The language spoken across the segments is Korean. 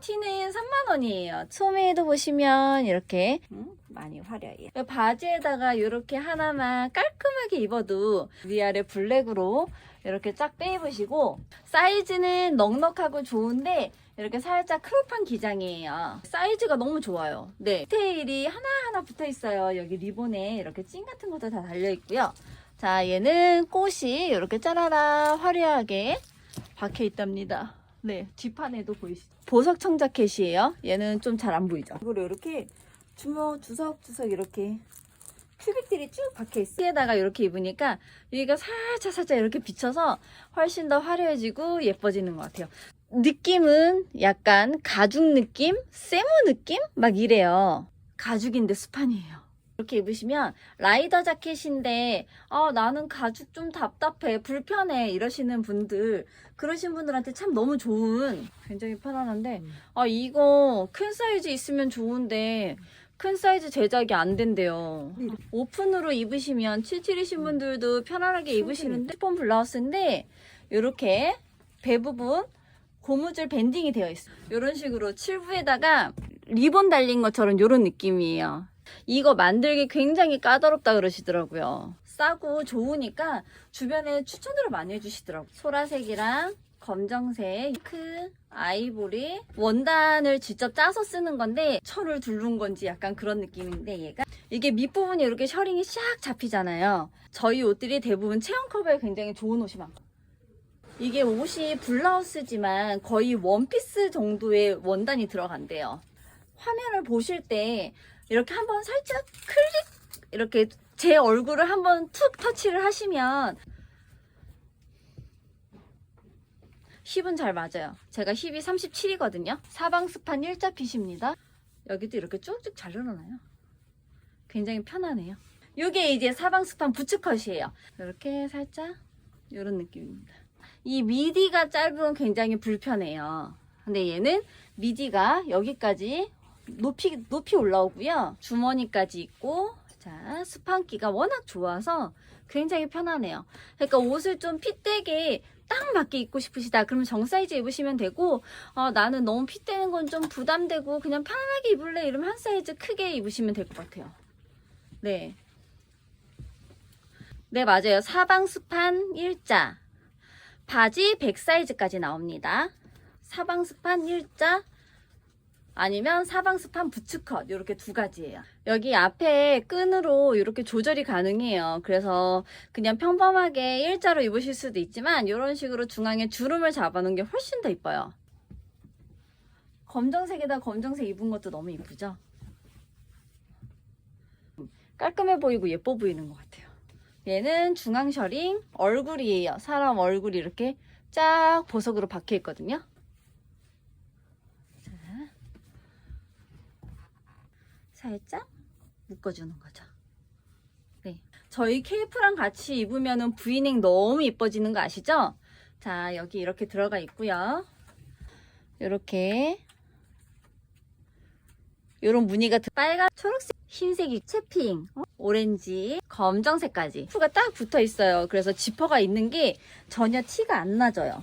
티는 3만원이에요. 소매도 보시면 이렇게 음, 많이 화려해요. 이 바지에다가 이렇게 하나만 깔끔하게 입어도 위아래 블랙으로 이렇게 쫙 빼입으시고 사이즈는 넉넉하고 좋은데 이렇게 살짝 크롭한 기장이에요. 사이즈가 너무 좋아요. 네. 디테일이 하나하나 붙어 있어요. 여기 리본에 이렇게 찐 같은 것도 다 달려 있고요. 자, 얘는 꽃이 이렇게 짜라라 화려하게 박혀 있답니다. 네, 뒷판에도 보이시죠? 보석 청자켓이에요. 얘는 좀 잘 안 보이죠? 그리고 이렇게 주먹 주석주석 이렇게 큐빅들이 쭉 박혀 있어요. 위에다가 이렇게 입으니까 여기가 살짝 살짝 이렇게 비쳐서 훨씬 더 화려해지고 예뻐지는 것 같아요. 느낌은 약간 가죽 느낌? 세무 느낌? 막 이래요. 가죽인데 스판이에요. 이렇게 입으시면 라이더 자켓인데 아 나는 가죽 좀 답답해 불편해 이러시는 분들 그러신 분들한테 참 너무 좋은 굉장히 편안한데 아 이거 큰 사이즈 있으면 좋은데 큰 사이즈 제작이 안 된대요. 오픈으로 입으시면 77이신 분들도 편안하게 입으시는데 스폰 블라우스인데 이렇게 배 부분 고무줄 밴딩이 되어 있어요. 이런 식으로 칠부에다가 리본 달린 것처럼 이런 느낌이에요 이거 만들기 굉장히 까다롭다 그러시더라고요. 싸고 좋으니까 주변에 추천들을 많이 해주시더라고요. 소라색이랑 검정색, 핑크, 아이보리 원단을 직접 짜서 쓰는 건데 철을 두른 건지 약간 그런 느낌인데 얘가 이게 밑부분이 이렇게 셔링이 샥 잡히잖아요. 저희 옷들이 대부분 체형 커버에 굉장히 좋은 옷이 많고 이게 옷이 블라우스지만 거의 원피스 정도의 원단이 들어간대요. 화면을 보실 때 이렇게 한번 살짝 클릭 이렇게 제 얼굴을 한번 툭 터치를 하시면 힙은 잘 맞아요. 제가 힙이 37이거든요. 사방 스판 일자 핏입니다. 여기도 이렇게 쭉쭉 잘 늘어나요. 굉장히 편하네요. 이게 이제 사방 스판 부츠컷이에요. 이렇게 살짝 이런 느낌입니다. 이 미디가 짧으면 굉장히 불편해요. 근데 얘는 미디가 여기까지 높이 높이 올라오고요. 주머니까지 있고 자 스판기가 워낙 좋아서 굉장히 편하네요. 그러니까 옷을 좀 핏되게 딱 맞게 입고 싶으시다. 그러면 정 사이즈 입으시면 되고 어, 나는 너무 핏되는 건 좀 부담되고 그냥 편안하게 입을래 이러면 한 사이즈 크게 입으시면 될 것 같아요. 네. 네 맞아요. 사방 스판 일자 바지 100 사이즈까지 나옵니다. 사방 스판 일자 아니면 사방 스판 부츠컷 이렇게 두 가지예요. 여기 앞에 끈으로 이렇게 조절이 가능해요. 그래서 그냥 평범하게 일자로 입으실 수도 있지만 이런 식으로 중앙에 주름을 잡아놓은 게 훨씬 더 이뻐요. 검정색에다 검정색 입은 것도 너무 이쁘죠? 깔끔해 보이고 예뻐 보이는 것 같아요. 얘는 중앙 셔링 얼굴이에요. 사람 얼굴이 이렇게 쫙 보석으로 박혀 있거든요. 살짝 묶어주는 거죠. 네. 저희 케이프랑 같이 입으면 브이넥 너무 이뻐지는 거 아시죠? 자, 여기 이렇게 들어가 있고요. 이렇게 이런 무늬가 들- 빨간, 초록색, 흰색이 채핑, 어? 오렌지, 검정색까지 후가 딱 붙어 있어요. 그래서 지퍼가 있는 게 전혀 티가 안 나져요.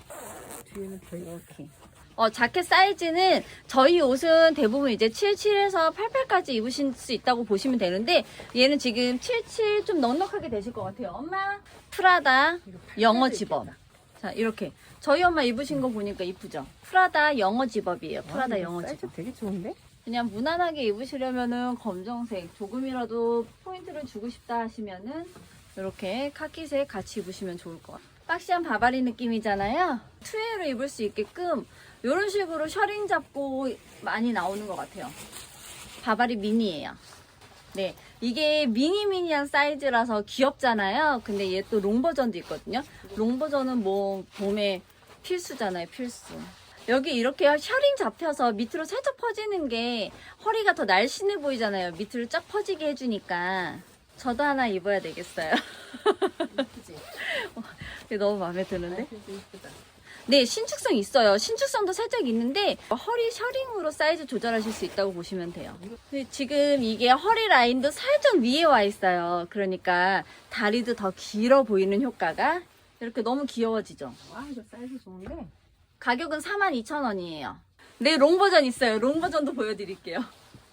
뒤에는 더 이렇게. 어, 자켓 사이즈는 저희 옷은 대부분 이제 77에서 88까지 입으실 수 있다고 보시면 되는데 얘는 지금 77 좀 넉넉하게 되실 것 같아요. 엄마 프라다 영어 집업. 자 이렇게 저희 엄마 입으신 거 보니까 이쁘죠? 프라다 영어 집업이에요. 프라다 영어 사이즈 집업. 되게 좋은데? 그냥 무난하게 입으시려면은 검정색 조금이라도 포인트를 주고 싶다 하시면은 이렇게 카키색 같이 입으시면 좋을 것 같아요. 박시한 바바리 느낌이잖아요. 투웨이로 입을 수 있게끔 이런 식으로 셔링 잡고 많이 나오는 것 같아요. 바바리 미니예요. 네, 이게 미니 미니한 사이즈라서 귀엽잖아요. 근데 얘 또 롱 버전도 있거든요. 롱 버전은 뭐 봄에 필수잖아요, 필수. 여기 이렇게 셔링 잡혀서 밑으로 살짝 퍼지는 게 허리가 더 날씬해 보이잖아요. 밑으로 쫙 퍼지게 해주니까. 저도 하나 입어야 되겠어요. 이게 너무 마음에 드는데? 네, 신축성 있어요. 신축성도 살짝 있는데 허리 셔링으로 사이즈 조절하실 수 있다고 보시면 돼요. 근데 지금 이게 허리 라인도 살짝 위에 와 있어요. 그러니까 다리도 더 길어 보이는 효과가 이렇게 너무 귀여워지죠. 와 이거 사이즈 좋은데? 가격은 42,000원이에요. 네, 롱 버전 있어요. 롱 버전도 보여드릴게요.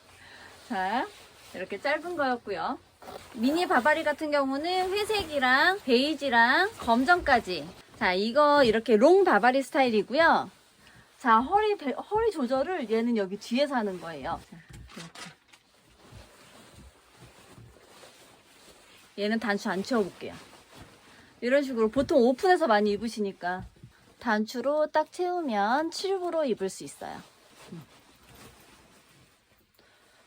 자, 이렇게 짧은 거였고요. 미니 바바리 같은 경우는 회색이랑 베이지랑 검정까지. 자, 이거 이렇게 롱 바바리 스타일이고요. 자, 허리, 배- 허리 조절을 얘는 여기 뒤에서 하는 거예요. 자. 얘는 단추 안 채워볼게요. 이런 식으로 보통 오픈해서 많이 입으시니까 단추로 딱 채우면 7부로 입을 수 있어요. 음.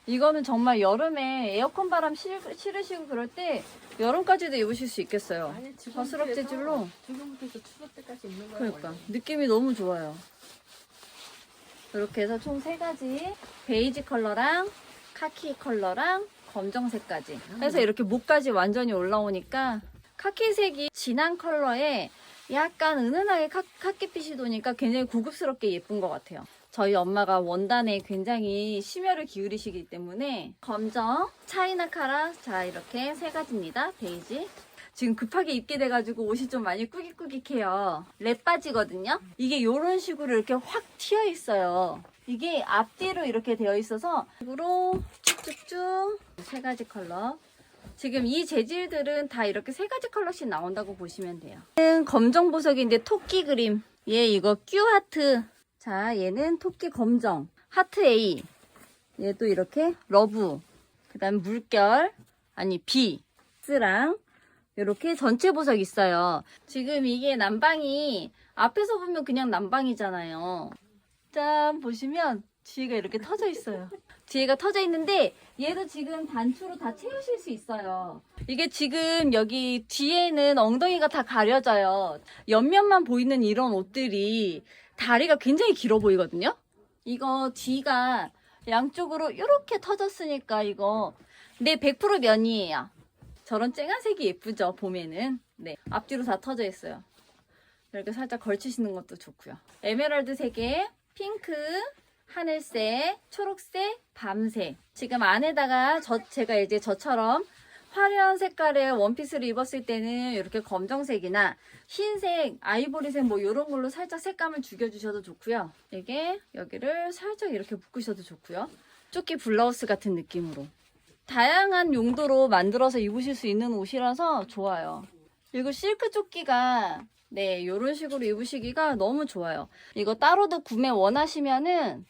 이거는 정말 여름에 에어컨 바람 실, 실으시고 그럴 때 여름까지도 입으실 수 있겠어요. 아니 지금 버스럽 재질로 지금부터 해서 추울 때까지 입는 거야. 그러니까 원래. 느낌이 너무 좋아요. 이렇게 해서 총 세 가지 베이지 컬러랑 카키 컬러랑 검정색까지 해서 이렇게 목까지 완전히 올라오니까 카키색이 진한 컬러에 약간 은은하게 카, 카키빛이 도니까 굉장히 고급스럽게 예쁜 것 같아요. 저희 엄마가 원단에 굉장히 심혈을 기울이시기 때문에 검정, 차이나 카라 자 이렇게 세 가지입니다. 베이지 지금 급하게 입게 돼가지고 옷이 좀 많이 꾸깃꾸깃해요. 랩 바지거든요. 이게 이런 식으로 이렇게 확 튀어 있어요. 이게 앞뒤로 이렇게 되어 있어서 으로 쭉쭉쭉 세 가지 컬러. 지금 이 재질들은 다 이렇게 세 가지 컬러씩 나온다고 보시면 돼요. 검정 보석인데 토끼 그림. 얘 이거 큐 하트. 자, 얘는 토끼 검정. 하트 A. 얘도 이렇게 러브. 그 다음 물결. 아니, B. S랑 이렇게 전체 보석 있어요. 지금 이게 난방이 앞에서 보면 그냥 난방이잖아요. 짠 보시면 뒤에가 이렇게 터져 있어요. 뒤에가 터져 있는데 얘도 지금 단추로 다 채우실 수 있어요. 이게 지금 여기 뒤에는 엉덩이가 다 가려져요. 옆면만 보이는 이런 옷들이 다리가 굉장히 길어 보이거든요. 이거 뒤가 양쪽으로 이렇게 터졌으니까 이거 네 100% 면이에요. 저런 쨍한 색이 예쁘죠 봄에는 네 앞뒤로 다 터져 있어요 이렇게 살짝 걸치시는 것도 좋고요 에메랄드 색에 핑크 하늘색 초록색 밤색 지금 안에다가 저 제가 이제 저처럼 화려한 색깔의 원피스를 입었을 때는 이렇게 검정색이나 흰색, 아이보리색 뭐 이런 걸로 살짝 색감을 죽여주셔도 좋고요. 이게 여기를 살짝 이렇게 묶으셔도 좋고요. 조끼 블라우스 같은 느낌으로. 다양한 용도로 만들어서 입으실 수 있는 옷이라서 좋아요. 그리고 실크 조끼가 네 이런 식으로 입으시기가 너무 좋아요. 이거 따로도 구매 원하시면은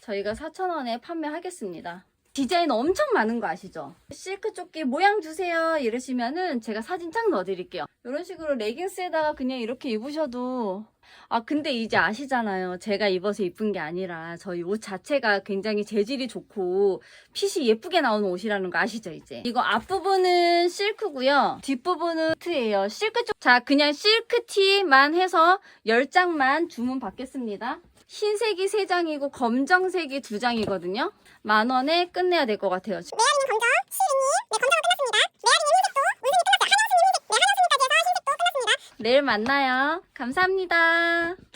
저희가 4,000원에 판매하겠습니다. 디자인 엄청 많은 거 아시죠? 실크 조끼 모양 주세요 이러시면은 제가 사진 쫙 넣어드릴게요. 이런 식으로 레깅스에다가 그냥 이렇게 입으셔도 아 근데 이제 아시잖아요. 제가 입어서 이쁜 게 아니라 저희 옷 자체가 굉장히 재질이 좋고 핏이 예쁘게 나오는 옷이라는 거 아시죠 이제? 이거 앞부분은 실크고요. 뒷부분은 트예요. 실크 쪽. 자 그냥 실크 티만 해서 10장만 주문 받겠습니다. 흰색이 3장이고 검정색이 2장이거든요. 만 원에 끝내야 될 것 같아요. 메아리님 검정, 시은님, 네 검정은 끝났습니다. 메아리님 흰색도, 운수님 끝났어요. 한영수님 흰색, 네 한영수님까지 해서 흰색도 끝났습니다. 내일 만나요. 감사합니다.